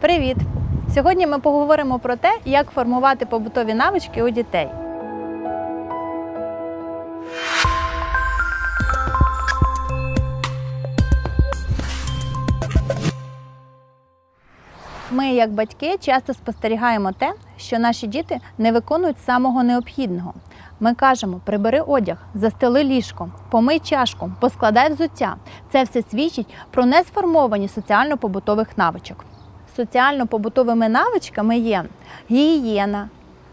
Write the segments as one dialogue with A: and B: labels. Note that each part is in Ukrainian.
A: Привіт! Сьогодні ми поговоримо про те, як формувати побутові навички у дітей. Ми, як батьки, часто спостерігаємо те, що наші діти не виконують самого необхідного. Ми кажемо: прибери одяг, застели ліжко, помий чашку, поскладай взуття. Це все свідчить про несформовані соціально-побутових навичок. Соціально-побутовими навичками є гігієна,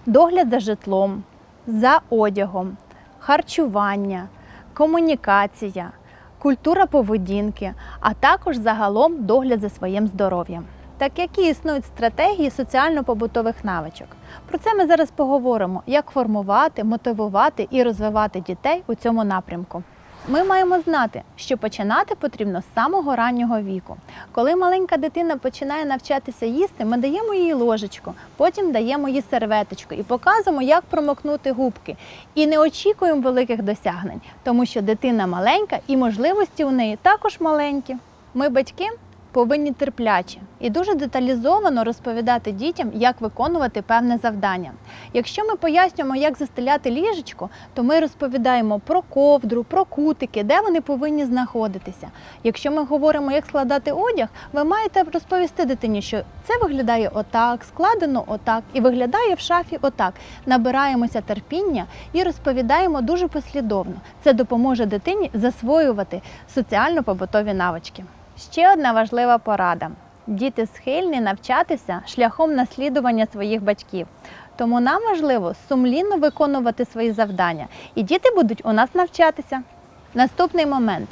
A: догляд за житлом, за одягом, харчування, комунікація, культура поведінки, а також загалом догляд за своїм здоров'ям. Так які існують стратегії соціально-побутових навичок? Про це ми зараз поговоримо, як формувати, мотивувати і розвивати дітей у цьому напрямку. Ми маємо знати, що починати потрібно з самого раннього віку. Коли маленька дитина починає навчатися їсти, ми даємо їй ложечку, потім даємо їй серветочку і показуємо, як промокнути губки. І не очікуємо великих досягнень, тому що дитина маленька і можливості у неї також маленькі. Ми, батьки, повинні терпляче і дуже деталізовано розповідати дітям, як виконувати певне завдання. Якщо ми пояснюємо, як застеляти ліжечко, то ми розповідаємо про ковдру, про кутики, де вони повинні знаходитися. Якщо ми говоримо, як складати одяг, ви маєте розповісти дитині, що це виглядає отак, складено отак і виглядає в шафі отак. Набираємося терпіння і розповідаємо дуже послідовно. Це допоможе дитині засвоювати соціально-побутові навички. Ще одна важлива порада: діти схильні навчатися шляхом наслідування своїх батьків. Тому нам важливо сумлінно виконувати свої завдання, і діти будуть у нас навчатися. Наступний момент.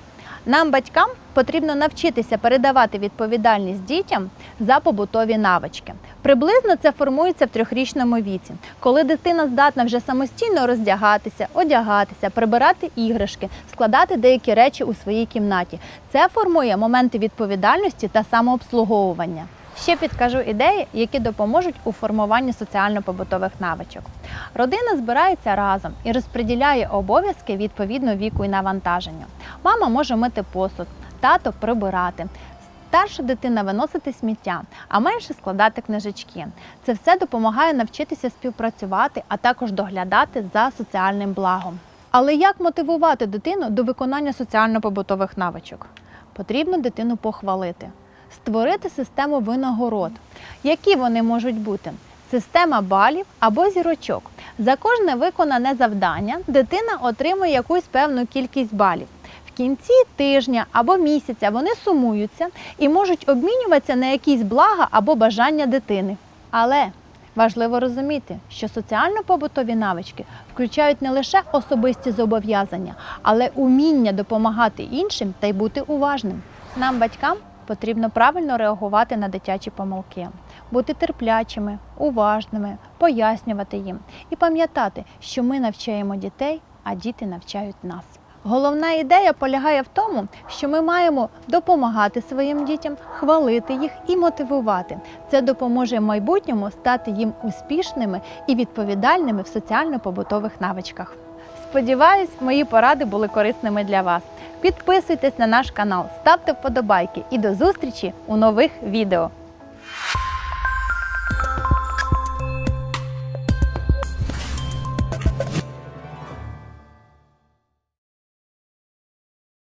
A: Нам, батькам, потрібно навчитися передавати відповідальність дітям за побутові навички. Приблизно це формується в трьохрічному віці, коли дитина здатна вже самостійно роздягатися, одягатися, прибирати іграшки, складати деякі речі у своїй кімнаті. Це формує моменти відповідальності та самообслуговування. Ще підкажу ідеї, які допоможуть у формуванні соціально-побутових навичок. Родина збирається разом і розподіляє обов'язки відповідно віку і навантаженню. Мама може мити посуд, тато прибирати. Старша дитина виносити сміття, а менше складати книжечки. Це все допомагає навчитися співпрацювати, а також доглядати за соціальним благом. Але як мотивувати дитину до виконання соціально-побутових навичок? Потрібно дитину похвалити, створити систему винагород. Які вони можуть бути? Система балів або зірочок. За кожне виконане завдання дитина отримує якусь певну кількість балів. Кінці тижня або місяця вони сумуються і можуть обмінюватися на якісь блага або бажання дитини. Але важливо розуміти, що соціально-побутові навички включають не лише особисті зобов'язання, але уміння допомагати іншим та й бути уважним. Нам, батькам, потрібно правильно реагувати на дитячі помилки, бути терплячими, уважними, пояснювати їм і пам'ятати, що ми навчаємо дітей, а діти навчають нас. Головна ідея полягає в тому, що ми маємо допомагати своїм дітям, хвалити їх і мотивувати. Це допоможе майбутньому стати їм успішними і відповідальними в соціально-побутових навичках. Сподіваюсь, мої поради були корисними для вас. Підписуйтесь на наш канал, ставте вподобайки і до зустрічі у нових відео.